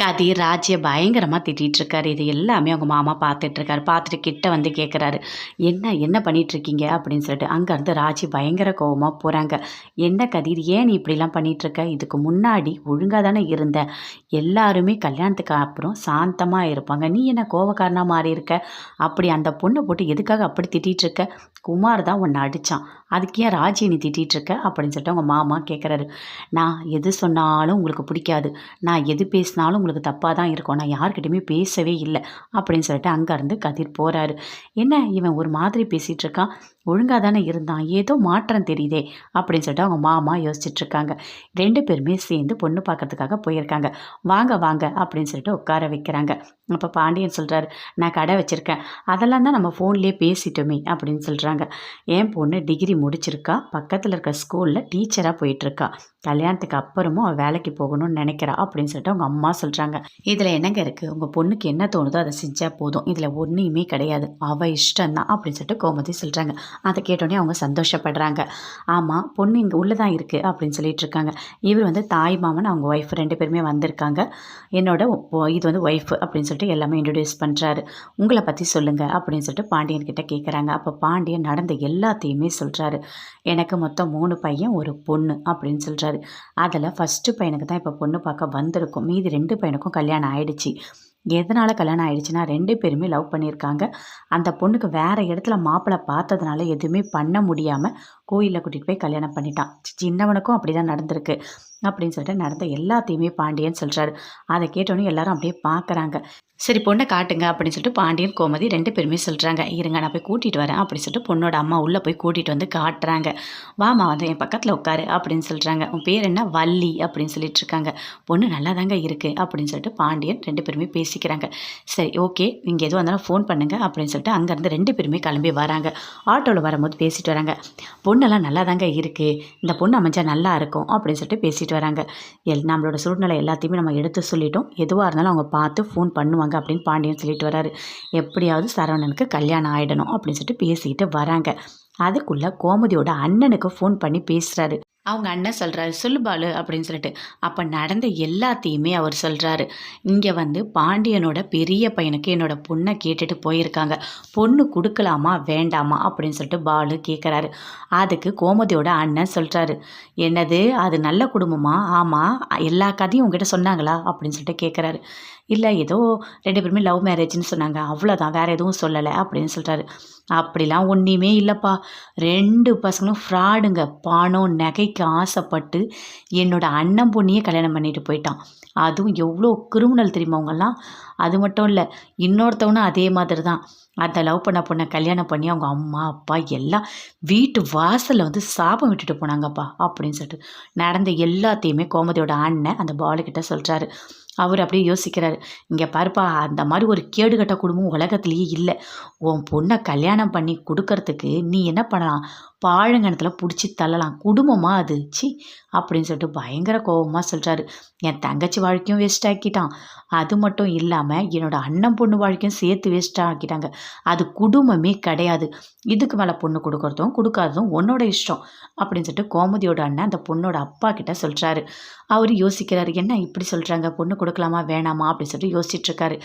கதிர் ராஜ்ய பயங்கரமாக திட்டிகிட்ருக்காரு. இது எல்லாமே அவங்க மாமா பார்த்துட்ருக்காரு. பார்த்துட்டு கிட்ட வந்து கேட்குறாரு என்ன என்ன பண்ணிகிட்ருக்கீங்க அப்படின்னு சொல்லிட்டு அங்கேருந்து ராஜி பயங்கர கோவமாக போகிறாங்க என்ன கதிர் ஏன் நீ இப்படிலாம் பண்ணிகிட்ருக்க இருக்க இதுக்கு முன்னாடி ஒழுங்காக தானே இருந்த. எல்லாருமே கல்யாணத்துக்கு அப்புறம் சாந்தமாக இருப்பாங்க. நீ என்ன கோபக்காரனாக மாறி இருக்க அப்படி அந்த பொண்ணை போட்டு எதுக்காக அப்படி திட்டிகிட்டு இருக்க குமார் தான் உன்னை அடித்தான் அதுக்கு ஏன் ராஜி நீ திட்டிகிட்ருக்க? அப்படின்னு சொல்லிட்டு அவங்க மாமா கேட்குறாரு நான் எது சொன்னாலும் உங்களுக்கு பிடிக்காது. நான் எது பேசினாலும் உங்களுக்கு தப்பாக தான் இருக்கும். நான் யார்கிட்டையுமே பேசவே இல்லை. அப்படின்னு சொல்லிட்டு அங்கேருந்து கதிர் போகிறாரு என்ன இவன் ஒரு மாதிரி பேசிகிட்டு இருக்கான்? ஒழுங்காக தானே இருந்தான்? ஏதோ மாற்றம் தெரியுதே அப்படின்னு சொல்லிட்டு அவங்க மாமா யோசிச்சுட்டு இருக்காங்க ரெண்டு பேருமே சேர்ந்து பொண்ணு பார்க்கறதுக்காக போயிருக்காங்க. வாங்க வாங்க அப்படின்னு சொல்லிட்டு உட்கார வைக்கிறாங்க. அப்போ பாண்டியன் சொல்கிறாரு நான் கடை வச்சுருக்கேன். அதெல்லாம் தான் நம்ம ஃபோன்லேயே பேசிட்டோமே அப்படின்னு சொல்கிறாங்க என் பொண்ணு டிகிரி முடிச்சிருக்கா. பக்கத்தில் இருக்க ஸ்கூலில் டீச்சராக போயிட்டுருக்கா கல்யாணத்துக்கு அப்புறமும் அவள் வேலைக்கு போகணும்னு நினைக்கிறா அப்படின்னு சொல்லிட்டு அவங்க அம்மா சொல்கிறாங்க இதில் என்னங்க இருக்குது உங்கள் பொண்ணுக்கு என்ன தோணுதோ அதை செஞ்சால் போதும். இதில் ஒன்றுமே கிடையாது. அவள் இஷ்டம்தான் அப்படின்னு சொல்லிட்டு கோமதி சொல்கிறாங்க அதை கேட்டோடனே அவங்க சந்தோஷப்படுறாங்க. ஆமாம் பொண்ணு இங்கே உள்ளே தான் இருக்குது அப்படின்னு சொல்லிட்டு இருக்காங்க. இவர் வந்து தாய் மாமன் அவங்க ஒய்ஃப் ரெண்டு பேருமே வந்திருக்காங்க. என்னோட இது வந்து ஒய்ஃப் அப்படின்னு சொல்லிட்டு எல்லாமே இன்ட்ரடியூஸ் பண்ணுறாரு உங்களை பற்றி சொல்லுங்கள் அப்படின்னு சொல்லிட்டு பாண்டியன் கிட்டே கேட்குறாங்க அப்போ பாண்டியன் நடந்த எல்லாத்தையுமே சொல்கிறாரு எனக்கு மொத்தம் மூணு பையன் ஒரு பொண்ணு அப்படின்னு சொல்கிறாரு அதில் ஃபஸ்ட்டு பையனுக்கு தான் இப்போ பொண்ணு பார்க்க வந்திருக்கும். மீதி ரெண்டு பையனுக்கும் கல்யாணம் ஆயிடுச்சு. எதனால் கல்யாணம் ஆயிடுச்சுன்னா ரெண்டு பேருமே லவ் பண்ணியிருக்காங்க. அந்த பொண்ணுக்கு வேறு இடத்துல மாப்பிள்ளை பார்த்ததுனால எதுவுமே பண்ண முடியாமல் கோயிலில் கூட்டிகிட்டு போய் கல்யாணம் பண்ணிட்டான். சின்னவனுக்கும் அப்படி தான் நடந்திருக்கு. அப்படின்னு சொல்லிட்டு நடந்த எல்லாத்தையுமே பாண்டியன் சொல்கிறாரு அதை கேட்டோன்னே எல்லாரும் அப்படியே பார்க்குறாங்க சரி பொண்ணை காட்டுங்க அப்படின்னு சொல்லிட்டு பாண்டியன் கோமதி ரெண்டு பேருமே சொல்கிறாங்க இருங்க நான் போய் கூட்டிகிட்டு வரேன் அப்படின்னு சொல்லிட்டு பொண்ணோட அம்மா உள்ளே போய் கூட்டிகிட்டு வந்து காட்டுறாங்க. வாமா வந்து என் பக்கத்தில் உட்காரு அப்படின்னு சொல்கிறாங்க உன் பேர் என்ன? வள்ளி அப்படின்னு சொல்லிட்டு இருக்காங்க. பொண்ணு நல்லா தாங்க இருக்குது அப்படின்னு சொல்லிட்டு பாண்டியன் ரெண்டு பேருமே பேசிக்கிறாங்க. சரி ஓகே நீங்கள் எதுவும் இருந்தாலும் ஃபோன் பண்ணுங்கள் அப்படின்னு சொல்லிட்டு அங்கேருந்து ரெண்டு பேருமே கிளம்பி வராங்க. ஆட்டோவில் வரும்போது பேசிட்டு வராங்க. பொண்ணெல்லாம் நல்லா தாங்க இருக்குது இந்த பொண்ணு அமைஞ்சால் நல்லா இருக்கும் அப்படின்னு சொல்லிட்டு பேசிட்டு வராங்க. எல் நம்மளோட சூழ்நிலை எல்லாத்தையுமே நம்ம எடுத்து சொல்லிட்டோம். எதுவாக இருந்தாலும் அவங்க பார்த்து ஃபோன் பண்ணுவாங்க அப்படின்னு பாண்டியன் சொல்லிட்டு வராரு. எப்படியாவது சரவணனுக்கு கல்யாணம் ஆகிடணும் அப்படின்னு சொல்லிட்டு பேசிக்கிட்டு வராங்க. அதுக்குள்ளே கோமதியோட அண்ணனுக்கு ஃபோன் பண்ணி பேசுகிறாரு அவங்க அண்ணன் சொல்கிறாரு சொல்லு பாலு அப்படின்னு சொல்லிட்டு. அப்போ நடந்த எல்லாத்தையுமே அவர் சொல்கிறாரு இங்கே வந்து பாண்டியனோட பெரிய பையனுக்கு என்னோடய பொண்ணை கேட்டுட்டு போயிருக்காங்க. பொண்ணு கொடுக்கலாமா வேண்டாமா? அப்படின்னு சொல்லிட்டு பாலு கேட்குறாரு அதுக்கு கோமதியோட அண்ணன் சொல்கிறாரு என்னது அது நல்ல குடும்பமா? ஆமாம் எல்லா கதையும் உங்ககிட்ட சொன்னாங்களா? அப்படின்னு சொல்லிட்டு கேட்குறாரு இல்லை ஏதோ ரெண்டு பேருமே லவ் மேரேஜ்னு சொன்னாங்க. அவ்வளோதான் வேறு எதுவும் சொல்லலை. அப்படின்னு சொல்கிறாரு அப்படிலாம் ஒன்றுமே இல்லைப்பா. ரெண்டு பசங்களும் ஃப்ராடுங்க பணம் நகைக்கு ஆசைப்பட்டு என்னோட அண்ணன் பொண்ணியே கல்யாணம் பண்ணிட்டு போயிட்டான். அதுவும் எவ்வளோ கிரிமினல் தெரியுமா அவங்கெல்லாம்? அது மட்டும் இல்லை இன்னொருத்தவனும் அதே மாதிரி தான். அந்த லவ் பண்ண பொண்ணை கல்யாணம் பண்ணி அவங்க அம்மா அப்பா எல்லாம் வீட்டு வாசலில் வந்து சாபம் விட்டுட்டு போனாங்கப்பா. அப்படின்னு சொல்லிட்டு நடந்த எல்லாத்தையுமே கோமதியோட அண்ணன் அந்த பாலுக்கிட்ட சொல்கிறாரு அவர் அப்படியே யோசிக்கிறாரு. இங்கே பாருப்பா அந்த மாதிரி ஒரு கேடுகட்ட குடும்பம் உலகத்துலேயே இல்லை. உன் பொண்ணை கல்யாணம் பண்ணி கொடுக்கறதுக்கு நீ என்ன பண்ணலாம்? பாழங்கணத்தில் பிடிச்சி தள்ளலாம். குடும்பமா அது? சி அப்படின்னு சொல்லிட்டு பயங்கர கோபமாக சொல்கிறாரு என் தங்கச்சி வாழ்க்கையும் வேஸ்ட் ஆக்கிட்டான். அது மட்டும் இல்லாமல் என்னோடய அண்ணன் பொண்ணு வாழ்க்கையும் சேர்த்து வேஸ்ட்டாக ஆக்கிட்டாங்க. அது குடும்பமே கிடையாது. இதுக்கு மேலே பொண்ணு கொடுக்கறதும் கொடுக்காததும் உன்னோட இஷ்டம். அப்படின்னு சொல்லிட்டு கோமதியோட அண்ணன் அந்த பொண்ணோட அப்பா கிட்ட சொல்கிறாரு அவர் யோசிக்கிறாரு என்ன இப்படி சொல்கிறாங்க பொண்ணு கொடுக்கலாமா? வேணாமா? அப்படின்னு சொல்லிட்டு யோசிச்சுட்ருக்காரு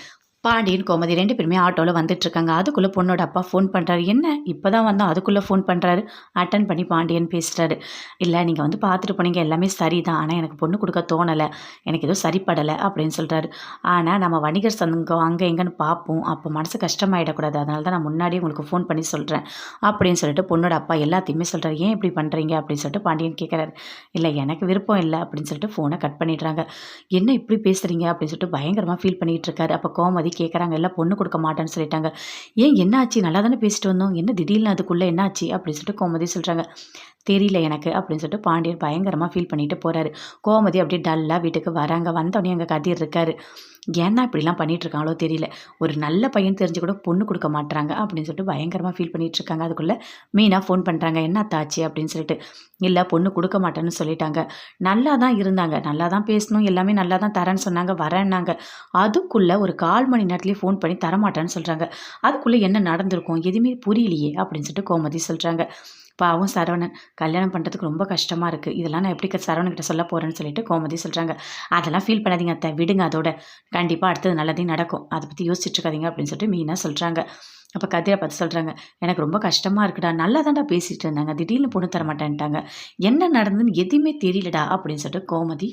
பாண்டியன் கோமதி ரெண்டு பேருமே ஆட்டோவில் வந்துட்டு இருக்காங்க அதுக்குள்ளே பொண்ணோட அப்பா ஃபோன் பண்ணுறாரு என்ன? இப்போ தான் வந்தோம். அதுக்குள்ளே ஃபோன் பண்ணுறாரு அட்டன் பண்ணி பாண்டியன் பேசுகிறாரு இல்லை நீங்கள் வந்து பார்த்துட்டு போனீங்க. எல்லாமே சரி தான் ஆனால் எனக்கு பொண்ணு கொடுக்க தோணலை. எனக்கு எதுவும் சரிப்படலை. அப்படின்னு சொல்கிறாரு ஆனால் நம்ம வணிகர் சங்கம் அங்கே எங்கன்னு பார்ப்போம் அப்போ மனசு கஷ்டமாயிடக்கூடாது. அதனால தான் நான் முன்னாடியே உங்களுக்கு ஃபோன் பண்ணி சொல்கிறேன் அப்படின்னு சொல்லிட்டு பொண்ணோட அப்பா எல்லாத்தையுமே சொல்கிறாரு ஏன் இப்படி பண்ணுறீங்க அப்படின்னு சொல்லிட்டு பாண்டியன் கேட்குறாரு இல்லை எனக்கு விருப்பம் இல்லை. அப்படின்னு சொல்லிட்டு ஃபோனை கட் பண்ணிடுறாங்க. என்ன இப்படி பேசுகிறீங்க அப்படின்னு சொல்லிட்டு பயங்கரமாக ஃபீல் பண்ணிகிட்டு இருக்காரு. அப்போ கோமதி கேட்குறாங்க எல்லாம் பொண்ணு கொடுக்க மாட்டேன்னு சொல்லிட்டாங்க. ஏன் என்னாச்சு? நல்லா தானே பேசிட்டு வந்தோம். என்ன திடீர்னு அதுக்குள்ளே என்னாச்சு? அப்படின்னு சொல்லிட்டு கோமதி சொல்கிறாங்க தெரியல எனக்கு அப்படின்னு சொல்லிட்டு பாண்டியன் பயங்கரமாக ஃபீல் பண்ணிட்டு போகிறாரு கோமதி அப்படியே டல்லாக வீட்டுக்கு வராங்க. வந்தோடனே அங்கே கதிர் இருக்காரு. ஏன்னா இப்படிலாம் பண்ணிகிட்ருக்காங்களோ தெரியல. ஒரு நல்ல பையன் தெரிஞ்சு கூட பொண்ணு கொடுக்க மாட்றாங்க. அப்படின்னு சொல்லிட்டு பயங்கரமாக ஃபீல் பண்ணிகிட்ருக்காங்க இருக்காங்க. அதுக்குள்ளே மீனாக ஃபோன் பண்ணுறாங்க என்ன தாச்சு? அப்படின்னு சொல்லிட்டு. இல்லை பொண்ணு கொடுக்க மாட்டேன்னு சொல்லிட்டாங்க. நல்லா தான் இருந்தாங்க. நல்லா தான் பேசணும். எல்லாமே நல்லா தான் தரேன்னு சொன்னாங்க. வரேன்னாங்க. அதுக்குள்ளே ஒரு கால் மணி நேரத்துலேயே ஃபோன் பண்ணி தரமாட்டேன்னு சொல்கிறாங்க அதுக்குள்ளே என்ன நடந்திருக்கும்? எதுவுமே புரியலையே அப்படின்னு சொல்லிட்டு கோமதி சொல்கிறாங்க பாவம் சரவணன் கல்யாணம் பண்ணுறதுக்கு ரொம்ப கஷ்டமாக இருக்குது இதெல்லாம் நான் எப்படி சரவணன்கிட்ட சொல்ல போகிறேன்னு சொல்லிட்டு கோமதி சொல்கிறாங்க அதெல்லாம் ஃபீல் பண்ணாதீங்க அத்தை விடுங்க அதோட. கண்டிப்பாக அடுத்தது நல்லதே நடக்கும். அதை பற்றி யோசிச்சுட்ருக்காதீங்க அப்படின்னு சொல்லிட்டு மீனா சொல்கிறாங்க அப்போ கதிரை பார்த்து சொல்கிறாங்க எனக்கு ரொம்ப கஷ்டமாக இருக்குடா. நல்லா தான்டா பேசிகிட்டு இருந்தாங்க. திடீர்னு பொண்ணு தர மாட்டேன்ட்டாங்க என்ன நடந்ததுன்னு எதுவுமே தெரியலடா. அப்படின்னு சொல்லிட்டு கோமதி